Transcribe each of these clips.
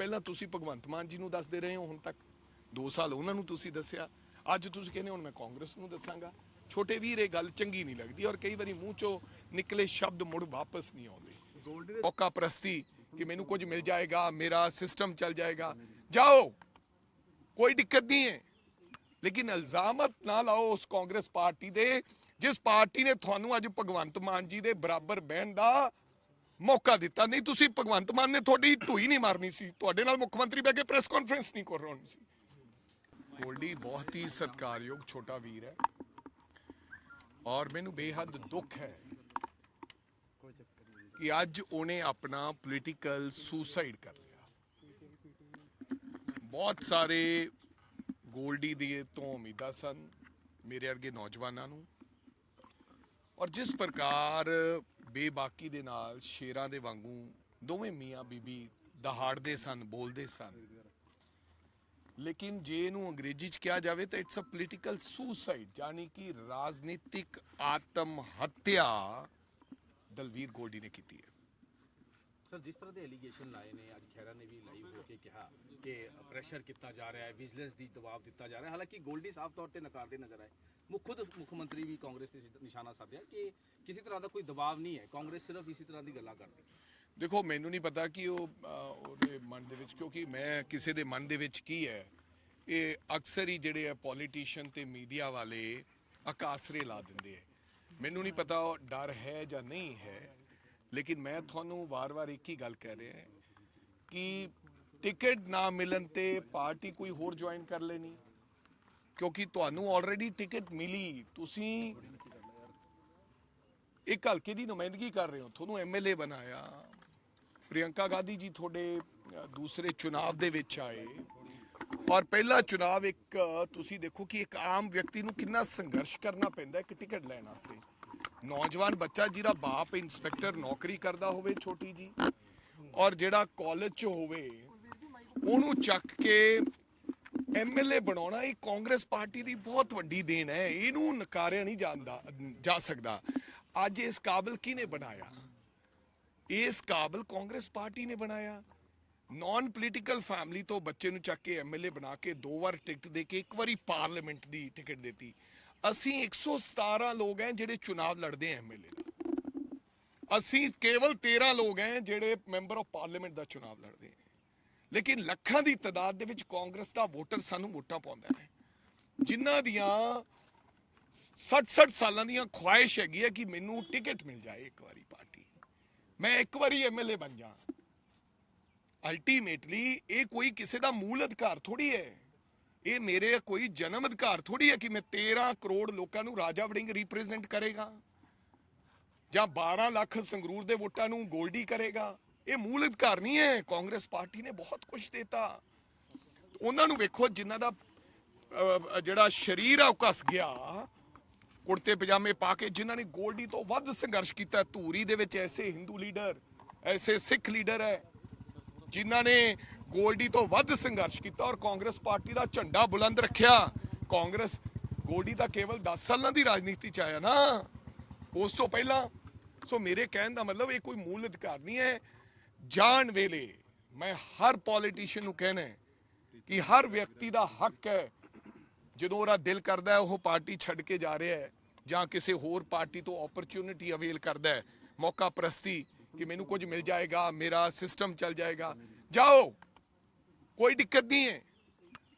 ਪਹਿਲਾਂ ਤੁਸੀਂ ਭਗਵੰਤ ਮਾਨ ਜੀ ਨੂੰ ਦੱਸਦੇ ਰਹੇ ਹੋ ਹੁਣ ਤੱਕ? 2 ਸਾਲ ਉਹਨਾਂ ਨੂੰ ਤੁਸੀਂ ਦੱਸਿਆ। ਅੱਜ ਤੁਸੀਂ ਕਹਿੰਦੇ ਹੁਣ ਮੈਂ ਕਾਂਗਰਸ ਨੂੰ ਦੱਸਾਂਗਾ। ਛੋਟੇ ਵੀਰ ਇਹ ਗੱਲ ਚੰਗੀ ਨਹੀਂ ਲੱਗਦੀ ਔਰ ਕਈ ਵਾਰੀ ਮੂੰਹ ਚੋਂ ਨਿਕਲੇ ਸ਼ਬਦ ਮੁੜ ਵਾਪਸ ਨਹੀਂ ਆਉਂਦੇ। ਮੌਕਾ ਪ੍ਰਸਤੀ ਕਿ ਮੈਨੂੰ ਕੁਝ ਮਿਲ ਜਾਏਗਾ ਮੇਰਾ ਸਿਸਟਮ ਚੱਲ ਜਾਏਗਾ। ਜਾਓ ਕੋਈ ਦਿੱਕਤ ਨਹੀਂ ਹੈ। ਲੇਕਿਨ ਇਲਜ਼ਾਮਤ ਨਾ ਲਾਓ ਉਸ ਕਾਂਗਰਸ ਪਾਰਟੀ ਦੇ ਜਿਸ ਪਾਰਟੀ ਨੇ ਤੁਹਾਨੂੰ ਅੱਜ ਭਗਵੰਤ ਮਾਨ ਜੀ ਦੇ ਬਰਾਬਰ ਬਹਿਣ ਦਾ ਮੌਕਾ ਦਿੱਤਾ। ਨਹੀਂ, ਤੁਸੀਂ ਭਗਵੰਤ ਮਾਨ ਨੇ ਤੁਹਾਡੀ ਢੂਈ ਨਹੀਂ ਮਾਰਨੀ ਸੀ। ਤੁਹਾਡੇ ਨਾਲ ਮੁੱਖ ਮੰਤਰੀ ਬਹਿ ਕੇ ਪ੍ਰੈਸ ਕਾਨਫਰੰਸ ਨਹੀਂ ਕਰ ਸੀ। ਗੋਲਡੀ, ਬਹੁਤ ਹੀ ਸਤਿਕਾਰਯੋਗ ਛੋਟਾ ਵੀਰ ਹੈ। ਔਰ ਮੈਨੂੰ ਬੇਹੱਦ ਦੁੱਖ ਹੈ ਕਿ ਅੱਜ ਉਹਨੇ ਆਪਣਾ ਪੋਲੀਟੀਕਲ ਸੁਸਾਈਡ ਕਰ ਲਿਆ। ਬਹੁਤ ਸਾਰੇ ਗੋਲਡੀ ਦੇ ਤੋਂ ਉਮੀਦਾਂ ਸਨ ਮੇਰੇ ਵਰਗੇ ਨੌਜਵਾਨਾਂ ਨੂੰ। ਔਰ ਜਿਸ ਪ੍ਰਕਾਰ ਬੇਬਾਕੀ ਦੇ ਨਾਲ ਸ਼ੇਰਾਂ ਦੇ ਵਾਂਗੂ ਦੋਵੇਂ ਮੀਆਂ ਬੀਬੀ ਦਹਾੜਦੇ ਸਨ, ਬੋਲਦੇ ਸਨ। ਲੇਕਿਨ ਜੇ ਇਹਨੂੰ ਅੰਗਰੇਜ਼ੀ ਚ ਕਿਹਾ ਜਾਵੇ ਤਾਂ ਇਟਸ ਅ ਪੋਲੀਟੀਕਲ ਸੁਸਾਈਡ ਯਾਨੀ ਕਿ ਰਾਜਨੀਤਿਕ ਆਤਮ ਹੱਤਿਆ ਦਲਵੀਰ ਗੋਲਡੀ ਨੇ ਕੀਤੀ ਹੈ। ਸਰ, ਜਿਸ ਤਰ੍ਹਾਂ ਦੇ ਐਲੀਗੇਸ਼ਨ ਲਾਏ ਨੇ, ਅੱਜ ਖੈਰਾ ਨੇ ਵੀ ਲਾਈਵ ਹੋ ਕੇ ਕਿਹਾ ਕਿ ਪ੍ਰੈਸ਼ਰ ਕੀਤਾ ਜਾ ਰਿਹਾ ਹੈ ਵਿਜੀਲੈਂਸ ਦੀ ਦਬਾਅ ਦਿੱਤਾ ਜਾ ਰਿਹਾ ਹੈ। ਹਾਲਾਂਕਿ ਗੋਲਡੀ ਸਾਫ਼ ਤੌਰ ਤੇ ਨਕਾਰਦੇ ਨਜ਼ਰ ਆਏ। ਮੁੱਖ ਖੁਦ ਮੁੱਖ ਮੰਤਰੀ ਵੀ ਕਾਂਗਰਸ ਤੇ ਨਿਸ਼ਾਨਾ ਸਾਧਿਆ ਕਿ ਕਿਸੇ ਤਰ੍ਹਾਂ ਦਾ ਕੋਈ ਦਬਾਅ ਨਹੀਂ ਹੈ। ਕਾਂਗਰਸ ਸਿਰਫ ਇਸੇ ਤਰ੍ਹਾਂ ਦੀ ਗੱਲਾਂ ਕਰਦੀ ਦੇਖੋ, ਮੈਨੂੰ ਨਹੀਂ ਪਤਾ ਕਿ ਉਹ ਉਹਦੇ ਮਨ ਦੇ ਵਿੱਚ, ਕਿਉਂਕਿ ਮੈਂ ਕਿਸੇ ਦੇ ਮਨ ਦੇ ਵਿੱਚ ਕੀ ਹੈ, ਇਹ ਅਕਸਰ ਹੀ ਜਿਹੜੇ ਆ ਪੋਲੀਟੀਸ਼ੀਅਨ ਤੇ ਮੀਡੀਆ ਵਾਲੇ ਅਕਾਸਰੇ ਲਾ ਦਿੰਦੇ ਆ ਮੈਨੂੰ ਨਹੀਂ ਪਤਾ ਉਹ ਡਰ ਹੈ ਜਾਂ ਨਹੀਂ ਹੈ। ਲੇਕਿਨ ਮੈਂ ਤੁਹਾਨੂੰ ਵਾਰ-ਵਾਰ ਇੱਕ ਹੀ ਗੱਲ ਕਹਿ ਰਿਹਾ ਕਿ ਟਿਕਟ ਨਾ ਮਿਲਣ ਤੇ ਪਾਰਟੀ ਕੋਈ ਹੋਰ ਜੁਆਇਨ ਕਰ ਲੈਣੀ। ਕਿਉਂਕਿ ਤੁਹਾਨੂੰ ਆਲਰੇਡੀ ਟਿਕਟ ਮਿਲੀ। ਤੁਸੀਂ ਇੱਕ ਹਲਕੇ ਦੀ ਨੁਮਾਇੰਦਗੀ ਕਰ ਰਹੇ ਹੋ। ਤੁਹਾਨੂੰ ਐਮਐਲਏ ਬਣਾਇਆ। ਪ੍ਰਿਯੰਕਾ ਗਾਂਧੀ ਜੀ ਤੁਹਾਡੇ ਦੂਸਰੇ ਚੁਣਾਵ ਦੇ ਵਿੱਚ ਆਏ। ਔਰ ਪਹਿਲਾ ਚੁਣਾਵ ਇੱਕ, ਤੁਸੀਂ ਦੇਖੋ ਕਿ ਇੱਕ ਆਮ ਵਿਅਕਤੀ ਨੂੰ ਕਿੰਨਾ ਸੰਘਰਸ਼ ਕਰਨਾ ਪੈਂਦਾ ਹੈ ਇੱਕ ਟਿਕਟ ਲੈਣ ਵਾਸਤੇ। ਨੌਜਵਾਨ ਬੱਚਾ ਜਿਹਦਾ ਬਾਪ ਇੰਸਪੈਕਟਰ ਨੌਕਰੀ ਕਰਦਾ ਹੋਵੇ ਛੋਟੀ ਜੀ ਔਰ ਜਿਹੜਾ ਕਾਲਜ 'ਚ ਹੋਵੇ, ਉਹਨੂੰ ਚੱਕ ਕੇ ਐਮਐਲਏ ਬਣਾਉਣਾ ਇਹ ਕਾਂਗਰਸ ਪਾਰਟੀ ਦੀ ਬਹੁਤ ਵੱਡੀ ਦੇਣ ਹੈ, ਇਹਨੂੰ ਨਕਾਰਿਆ ਨਹੀਂ ਜਾਂਦਾ, ਜਾ ਸਕਦਾ। ਅੱਜ ਇਸ ਕਾਬਲ ਕਿਹਨੇ ਬਣਾਇਆ? ਇਸ ਕਾਬਲ ਕਾਂਗਰਸ ਪਾਰਟੀ ਨੇ ਬਣਾਇਆ। ਨਾਨ ਪੋਲੀਟੀਕਲ ਫੈਮਿਲੀ ਤੋਂ ਬੱਚੇ ਨੂੰ ਚੱਕ ਕੇ ਐਮਐਲਏ ਬਣਾ ਕੇ ਦੋ ਵਾਰ ਟਿਕਟ ਦੇ ਕੇ ਇੱਕ ਵਾਰੀ ਪਾਰਲੀਮੈਂਟ ਦੀ ਟਿਕਟ ਦਿੱਤੀ। ਅਸੀਂ 117 ਲੋਕ ਹੈ ਜਿਹੜੇ ਚੁਣਾਵ ਲੜਦੇ ਐਮਐਲਏ ਦਾ ਅਸੀਂ ਕੇਵਲ 13 ਲੋਕ ਹੈ ਜਿਹੜੇ ਮੈਂਬਰ ਆਫ ਪਾਰਲੀਮੈਂਟ ਦਾ ਚੁਣਾਵ ਲੜਦੇ ਹੈ ਲੇਕਿਨ ਲੱਖਾਂ ਦੀ ਤਦਾਦ ਦੇ ਵਿੱਚ ਕਾਂਗਰਸ ਦਾ ਵੋਟਰ ਸਾਨੂੰ ਵੋਟਾਂ ਪਾਉਂਦਾ ਹੈ ਜਿਨ੍ਹਾਂ ਦੀਆਂ 60-60 ਸਾਲਾਂ ਦੀਆਂ ਖੁਆਇਸ਼ ਹੈਗੀ ਹੈ ਕਿ ਮੈਨੂੰ ਟਿਕਟ ਮਿਲ ਜਾਏ ਇੱਕ ਵਾਰੀ ਪਾਰਟੀ। ਮੈਂ ਇੱਕ ਵਾਰੀ ਐਮਐਲਏ ਬਣ ਜਾ। ਅਲਟੀਮੇਟਲੀ ਇਹ ਕੋਈ ਕਿਸੇ ਦਾ ਮੂਲ ਅਧਿਕਾਰ ਥੋੜੀ ਹੈ ਇਹ ਮੇਰੇ ਕੋਈ ਜਨਮ ਅਧਿਕਾਰ ਥੋੜੀ ਹੈ ਕਿ ਮੈਂ 13 ਕਰੋੜ ਲੋਕਾਂ ਨੂੰ ਰਾਜਾ ਵੜਿੰਗ ਰਿਪਰੈਜ਼ੈਂਟ ਕਰੇਗਾ ਜਾਂ 12 ਲੱਖ ਸੰਗਰੂਰ ਦੇ ਵੋਟਾਂ ਨੂੰ ਗੋਲਡੀ ਕਰੇਗਾ। ਇਹ ਮੂਲ ਅਧਿਕਾਰ ਨਹੀਂ ਹੈ। ਕਾਂਗਰਸ ਪਾਰਟੀ ਨੇ ਬਹੁਤ ਕੁਝ ਦਿੱਤਾ। ਉਹਨਾਂ ਨੂੰ ਵੇਖੋ, ਜਿਨ੍ਹਾਂ ਦਾ ਜਿਹੜਾ ਸਰੀਰ ਆ, ਉਹ ਘਸ ਗਿਆ। ਕੁੜਤੇ ਪਜਾਮੇ ਪਾ ਕੇ ਜਿਨ੍ਹਾਂ ਨੇ ਗੋਲਡੀ ਤੋਂ ਵੱਧ ਸੰਘਰਸ਼ ਕੀਤਾ ਧੂਰੀ ਦੇ ਵਿੱਚ ਐਸੇ ਹਿੰਦੂ ਲੀਡਰ ਐਸੇ ਸਿੱਖ ਲੀਡਰ ਹੈ, ਜਿਨ੍ਹਾਂ ਨੇ ਗੋਲਡੀ ਤੋਂ ਵੱਧ ਸੰਘਰਸ਼ ਕੀਤਾ ਔਰ ਕਾਂਗਰਸ ਪਾਰਟੀ ਦਾ ਝੰਡਾ ਬੁਲੰਦ ਰੱਖਿਆ। ਕਾਂਗਰਸ ਗੋਲਡੀ ਦਾ ਕੇਵਲ 10 ਸਾਲਾਂ ਦੀ ਰਾਜਨੀਤੀ ਚ ਆਇਆ ਨਾ। ਉਸ ਤੋਂ ਪਹਿਲਾਂ, ਸੋ ਮੇਰੇ ਕਹਿਣ ਦਾ ਮਤਲਬ ਇਹ ਕੋਈ ਮੂਲ ਅਧਿਕਾਰ ਨਹੀਂ ਹੈ। ਜਾਣ ਵੇਲੇ ਮੈਂ ਹਰ ਪੋਲੀਟੀਸ਼ੀਅਨ ਨੂੰ ਕਹਿਣਾ ਕਿ ਹਰ ਵਿਅਕਤੀ ਦਾ ਹੱਕ ਹੈ। ਜਦੋਂ ਉਹਦਾ ਦਿਲ ਕਰਦਾ ਹੈ, ਉਹ ਪਾਰਟੀ ਛੱਡ ਕੇ ਜਾ ਰਿਹਾ ਹੈ ਜਾਂ ਕਿਸੇ ਹੋਰ ਪਾਰਟੀ ਤੋਂ ਓਪਰਚੁਨਿਟੀ ਅਵੇਲ ਕਰਦਾ ਹੈ। ਮੌਕਾ ਪ੍ਰਸਤੀ ਕਿ ਮੈਨੂੰ ਕੁਝ ਮਿਲ ਜਾਏਗਾ, ਮੇਰਾ ਸਿਸਟਮ ਚੱਲ ਜਾਏਗਾ। ਜਾਓ! ਕੋਈ ਦਿੱਕਤ ਨਹੀਂ ਹੈ।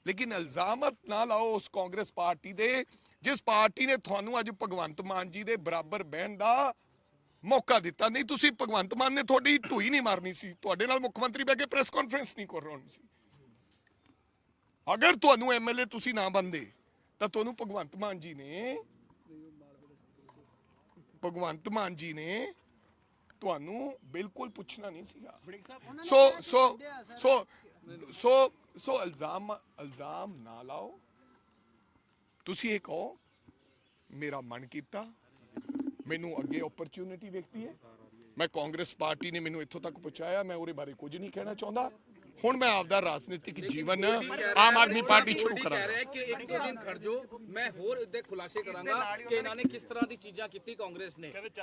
ਲੇਕਿਨ ਇਲਜ਼ਾਮਤ ਨਾ ਲਾਓ ਉਸ ਕਾਂਗਰਸ ਪਾਰਟੀ ਦੇ ਜਿਸ ਪਾਰਟੀ ਨੇ ਤੁਹਾਨੂੰ ਅੱਜ ਭਗਵੰਤ ਮਾਨ ਜੀ ਦੇ ਬਰਾਬਰ ਬਹਿਣ ਦਾ ਮੌਕਾ ਦਿੱਤਾ। ਨਹੀਂ ਤੁਸੀਂ ਭਗਵੰਤ ਮਾਨ ਨੇ ਤੁਹਾਡੀ ਢੂਈ ਨਹੀਂ ਮਾਰਨੀ ਸੀ। ਤੁਹਾਡੇ ਨਾਲ ਮੁੱਖ ਮੰਤਰੀ ਬਹਿ ਕੇ ਪ੍ਰੈਸ ਕਾਨਫਰੰਸ ਨਹੀਂ ਕਰ ਰਹੀ ਸੀ। ਅਗਰ ਤੁਹਾਨੂੰ ਐਮਐਲਏ ਤੁਸੀਂ ਨਾ ਬੰਦੇ ਤਾਂ ਤੁਹਾਨੂੰ ਭਗਵੰਤ ਮਾਨ ਜੀ ਨੇ ਭਗਵੰਤ ਮਾਨ ਜੀ ਨੇ ਤੁਹਾਨੂੰ ਬਿਲਕੁਲ ਪੁੱਛਣਾ ਨਹੀਂ ਸੀਗਾ। ਸੋ ਸੋ ਸੋ ਸੋ ਸੋ ਇਲਜ਼ਾਮ ਇਲਜ਼ਾਮ ਨਾ ਲਾਓ। ਤੁਸੀਂ ਇਹ ਕਹੋ, ਮੇਰਾ ਮਨ ਕੀਤਾ, ਮੈਨੂੰ ਅੱਗੇ ਓਪਰਚੁਨਿਟੀ ਵੇਖਦੀ ਹੈ। ਮੈਂ ਕਾਂਗਰਸ ਪਾਰਟੀ ਨੇ ਮੈਨੂੰ ਇੱਥੋਂ ਤੱਕ ਪਹੁੰਚਾਇਆ, ਮੈਂ ਉਹਦੇ ਬਾਰੇ ਕੁਝ ਨਹੀਂ ਕਹਿਣਾ ਚਾਹੁੰਦਾ। ਹੁਣ ਮੈਂ ਆਪਦਾ ਰਾਜਨੀਤਿਕ ਜੀਵਨ ਆਮ ਆਦਮੀ ਪਾਰਟੀ ਸ਼ੁਰੂ ਕਹਿ ਕਰਾਂਗਾ। ਕਿ ਇੱਕ ਦੋ ਦਿਨ ਖੜ ਜਾਓ ਮੈਂ ਹੋਰ ਇਹਦੇ ਖੁਲਾਸੇ ਕਰਾਂਗਾ ਕਿ ਇਹਨਾਂ ਨੇ ਕਿਸ ਤਰ੍ਹਾਂ ਦੀ ਚੀਜ਼ਾਂ ਕੀਤੀ ਕਾਂਗਰਸ ਨੇ। ਹਨੇਰੇ ਦੇ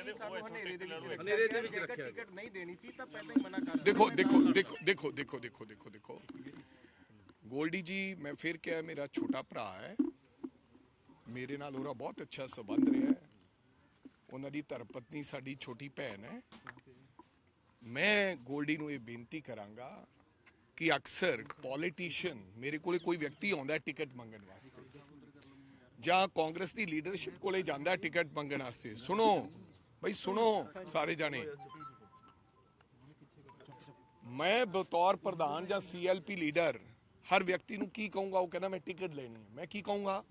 ਵਿੱਚ ਰੱਖਿਆ ਹਨੇਰੇ ਦੇ ਵਿੱਚ ਰੱਖਿਆ ਟਿਕਟ ਨਹੀਂ ਦੇਣੀ ਸੀ ਤਾਂ ਪਹਿਲਾਂ ਹੀ ਮਨਾ ਕਰ ਦੇਖੋ ਦੇਖੋ ਦੇਖੋ ਦੇਖੋ ਦੇਖੋ ਦੇਖੋ ਦੇਖੋ ਦੇਖੋ। ਗੋਲਡੀ ਜੀ ਮੈਂ ਫਿਰ ਕਿਹਾ ਮੇਰਾ ਛੋਟਾ ਭਰਾ ਹੈ। ਮੇਰੇ ਨਾਲ ਉਹਦਾ ਬਹੁਤ ਅੱਛਾ ਸਬੰਧ ਰਿਹਾ ਹੈ। ਉਹਨਾਂ ਦੀ ਧਰਪਤਨੀ ਸਾਡੀ ਛੋਟੀ ਭੈਣ ਹੈ। ਮੈਂ ਗੋਲਡੀ ਨੂੰ ਇਹ ਬੇਨਤੀ ਕਰਾਂਗਾ ਕਿ ਅਕਸਰ ਪੋਲੀਟੀਸ਼ੀਅਨ ਮੇਰੇ ਕੋਲੇ ਕੋਈ ਵਿਅਕਤੀ ਆਉਂਦਾ ਟਿਕਟ ਮੰਗਣ ਵਾਸਤੇ। ਜਾਂ ਕਾਂਗਰਸ ਦੀ ਲੀਡਰਸ਼ਿਪ ਕੋਲੇ ਜਾਂਦਾ ਟਿਕਟ ਮੰਗਣ ਵਾਸਤੇ। ਸੁਣੋ, ਬਈ ਸੁਣੋ ਸਾਰੇ ਜਾਣੇ। ਮੈਂ ਬਤੌਰ ਪ੍ਰਧਾਨ ਜਾਂ ਸੀਐਲਪੀ ਲੀਡਰ ਹਰ ਵਿਅਕਤੀ ਨੂੰ ਕੀ ਕਹੂੰਗਾ? ਉਹ ਕਹਿੰਦਾ, ਮੈਂ ਟਿਕਟ ਲੈਣੀ ਹੈ। ਮੈਂ ਕੀ ਕਹੂੰਗਾ?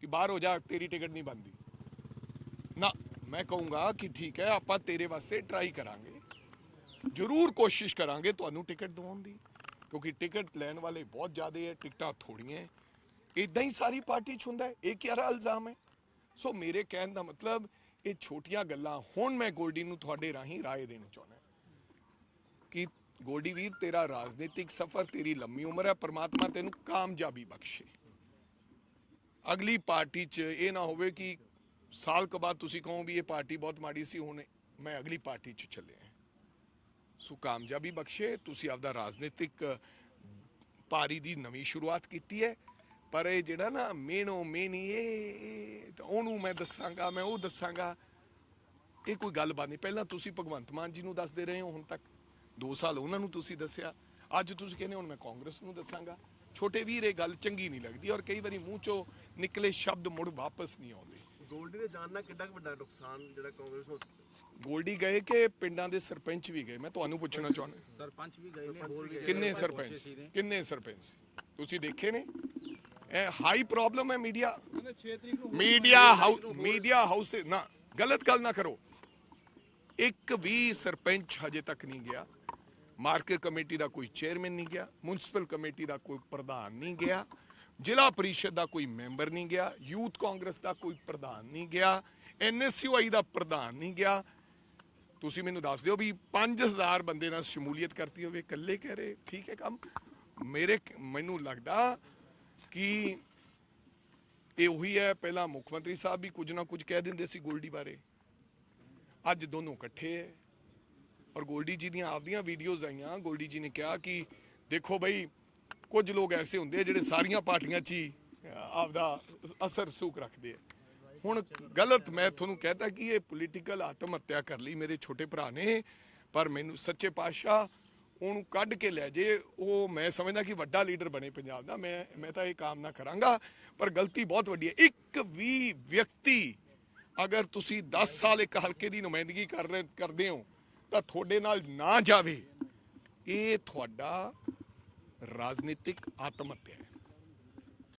ਕਿ ਬਾਹਰ ਹੋ ਜਾ, ਤੇਰੀ ਟਿਕਟ ਨਹੀਂ ਬਣਦੀ। ਨਾ, ਮੈਂ ਕਹੂੰਗਾ ਕਿ ਠੀਕ ਹੈ, ਆਪਾਂ ਤੇਰੇ ਵਾਸਤੇ ਟਰਾਈ ਕਰਾਂਗੇ। ਜ਼ਰੂਰ ਕੋਸ਼ਿਸ਼ ਕਰਾਂਗੇ ਤੁਹਾਨੂੰ ਟਿਕਟ ਦਿਵਾਉਣ ਦੀ, ਕਿਉਂਕਿ ਟਿਕਟ ਲੈਣ ਵਾਲੇ ਬਹੁਤ ਜ਼ਿਆਦਾ ਹੈ, ਟਿਕਟਾਂ ਥੋੜੀਆਂ ਹੈ। ਇਦਾਂ ਹੀ ਸਾਰੀ ਪਾਰਟੀ 'ਚ ਹੁੰਦਾ ਹੈ, ਇਹ ਕਿਹੜਾ ਇਲਜ਼ਾਮ ਹੈ? ਸੋ ਮੇਰੇ ਕਹਿਣ ਦਾ ਮਤਲਬ, ਇਹ ਛੋਟੀਆਂ ਗੱਲਾਂ, ਹੁਣ ਮੈਂ ਗੋਲਡੀ ਨੂੰ ਤੁਹਾਡੇ ਰਾਹੀਂ ਰਾਏ ਦੇਣੀ ਚਾਹੁੰਦਾ ਕਿ ਗੋਲਡੀ ਵੀਰ, ਤੇਰਾ ਰਾਜਨੀਤਿਕ ਸਫ਼ਰ ਤੇਰੀ ਲੰਮੀ ਉਮਰ ਹੈ, ਪਰਮਾਤਮਾ ਤੈਨੂੰ ਕਾਮਯਾਬੀ ਬਖਸ਼ੇ। ਅਗਲੀ ਪਾਰਟੀ 'ਚ ਇਹ ਨਾ ਹੋਵੇ ਕਿ ਸਾਲ ਕ ਬਾਅਦ ਤੁਸੀਂ ਕਹੋ ਵੀ ਇਹ ਪਾਰਟੀ ਬਹੁਤ ਮਾੜੀ ਸੀ, ਹੁਣ ਮੈਂ ਅਗਲੀ ਪਾਰਟੀ 'ਚ ਚੱਲਿਆ। ਸੋ ਕਾਮਯਾਬੀ ਬਖਸ਼ੇ। ਤੁਸੀਂ ਆਪਦਾ ਰਾਜਨੀਤਿਕ ਪਾਰੀ ਦੀ ਨਵੀਂ ਸ਼ੁਰੂਆਤ ਕੀਤੀ ਹੈ। ਪਰ ਇਹ ਜਿਹੜਾ ਨਾ ਮੇਨੋ ਮੇਨੀ, ਇਹ ਉਹਨੂੰ ਮੈਂ ਦੱਸਾਂਗਾ, ਮੈਂ ਉਹ ਦੱਸਾਂਗਾ। ਇਹ ਕੋਈ ਗੱਲਬਾਤ ਨਹੀਂ। ਪਹਿਲਾਂ ਤੁਸੀਂ ਭਗਵੰਤ ਮਾਨ ਜੀ ਨੂੰ ਦੱਸਦੇ ਰਹੇ ਹੋ ਹੁਣ ਤੱਕ। 2 ਸਾਲ ਉਹਨਾਂ ਨੂੰ ਤੁਸੀਂ ਦੱਸਿਆ। ਅੱਜ ਤੁਸੀਂ ਕਹਿੰਦੇ ਹੁਣ ਮੈਂ ਕਾਂਗਰਸ ਨੂੰ ਦੱਸਾਂਗਾ। ਛੋਟੇ ਵੀਰ, ਇਹ ਗੱਲ ਚੰਗੀ ਨਹੀਂ ਲੱਗਦੀ ਔਰ ਕਈ ਵਾਰੀ ਮੂੰਹ ਚੋਂ ਨਿਕਲੇ ਸ਼ਬਦ ਮੁੜ ਵਾਪਸ ਨਹੀਂ ਆਉਂਦੇ। ਗੋਲਡੀ ਦੇ ਜਾਣ ਨਾਲ ਵੱਡਾ ਨੁਕਸਾਨ ਜਿਹੜਾ ਕਾਂਗਰਸ ਨੂੰ ਗੋਲਡੀ ਗਏ ਕਿ ਪਿੰਡਾਂ ਦੇ ਸਰਪੰਚ ਵੀ ਗਏ? ਮੈਂ ਤੁਹਾਨੂੰ ਪੁੱਛਣਾ ਚਾਹੁੰਦਾ। ਸਰਪੰਚ ਵੀ ਗਏ ਨੇ ਬੋਲ ਕੇ ਕਿੰਨੇ ਸਰਪੰਚ ਕਿੰਨੇ ਸਰਪੰਚ? ਤੁਸੀਂ ਦੇਖੇ ਨੇ? ਇਹ ਹਾਈ ਪ੍ਰੋਬਲਮ ਹੈ media media house media house ਨਾ ਗਲਤ ਗੱਲ ਨਾ ਕਰੋ। ਇੱਕ ਵੀ ਸਰਪੰਚ ਹਜੇ ਤੱਕ ਨਹੀਂ ਗਿਆ। ਮਾਰਕੀਟ ਕਮੇਟੀ ਦਾ ਕੋਈ ਚੇਅਰਮੈਨ ਨਹੀਂ ਗਿਆ। ਮਿਊਨਿਸਪਲ ਕਮੇਟੀ ਦਾ ਕੋਈ ਪ੍ਰਧਾਨ ਨਹੀਂ ਗਿਆ। ਜ਼ਿਲ੍ਹਾ ਪਰਿਸ਼ਦ ਦਾ ਕੋਈ ਮੈਂਬਰ ਨਹੀਂ ਗਿਆ। ਯੂਥ ਕਾਂਗਰਸ ਦਾ ਕੋਈ ਪ੍ਰਧਾਨ ਨਹੀਂ ਗਿਆ। ਐਨਐਸਯੂਆਈ ਦਾ ਪ੍ਰਧਾਨ ਨਹੀਂ ਗਿਆ। ਤੁਸੀਂ ਮੈਨੂੰ ਦੱਸ ਦਿਓ ਵੀ 5000 ਬੰਦੇ ਨਾਲ ਸ਼ਮੂਲੀਅਤ ਕਰਤੀ ਹੋਵੇ, ਇਕੱਲੇ ਕਹਿ ਰਹੇ, ਠੀਕ ਹੈ ਕੰਮ। ਮੇਰੇ ਮੈਨੂੰ ਲੱਗਦਾ ਕਿ ਇਹ ਉਹੀ ਹੈ, ਪਹਿਲਾਂ ਮੁੱਖ ਮੰਤਰੀ ਸਾਹਿਬ ਵੀ ਕੁਝ ਨਾ ਕੁਝ ਕਹਿ ਦਿੰਦੇ ਸੀ ਗੋਲਡੀ ਬਾਰੇ। ਅੱਜ ਦੋਨੋਂ ਇਕੱਠੇ ਹੈ ਔਰ ਗੋਲਡੀ ਜੀ ਦੀਆਂ ਆਪਦੀਆਂ ਵੀਡੀਓਜ਼ ਆਈਆਂ। ਗੋਲਡੀ ਜੀ ਨੇ ਕਿਹਾ ਕਿ ਦੇਖੋ ਬਈ, ਕੁਝ ਲੋਕ ਐਸੇ ਹੁੰਦੇ ਜਿਹੜੇ ਸਾਰੀਆਂ ਪਾਰਟੀਆਂ 'ਚ ਹੀ ਆਪਦਾ ਅਸਰ ਸੂਕ ਰੱਖਦੇ ਆ। ਹੁਣ ਗਲਤ ਮੈਂ ਤੁਹਾਨੂੰ ਕਹਤਾ ਕਿ ਇਹ ਪੋਲੀਟੀਕਲ ਆਤਮ ਹੱਤਿਆ ਕਰ ਲਈ ਮੇਰੇ ਛੋਟੇ ਭਰਾ ਨੇ, ਪਰ ਮੈਨੂੰ ਸੱਚੇ ਪਾਤਸ਼ਾਹ ਉਹਨੂੰ ਕੱਢ ਕੇ ਲੈ ਜੇ, ਉਹ ਮੈਂ ਸਮਝਦਾ ਕਿ ਵੱਡਾ ਲੀਡਰ ਬਣੇ ਪੰਜਾਬ ਦਾ, ਮੈਂ ਮੈਂ ਤਾਂ ਇਹ ਕਾਮਨਾ ਕਰਾਂਗਾ, ਪਰ ਗਲਤੀ ਬਹੁਤ ਵੱਡੀ ਹੈ। ਇੱਕ ਵੀ ਵਿਅਕਤੀ ਅਗਰ ਤੁਸੀਂ 10 ਸਾਲ ਇੱਕ ਹਲਕੇ ਦੀ ਨੁਮਾਇੰਦਗੀ ਕਰ ਰਹੇ, ਕਰਦੇ ਹੋ, ਤਾਂ ਤੁਹਾਡੇ ਨਾਲ ਨਾ ਜਾਵੇ। ਇਹ ਤੁਹਾਡਾ ਰਾਜਨੀਤਿਕ ਆਤਮ ਹੱਤਿਆ ਹੈ।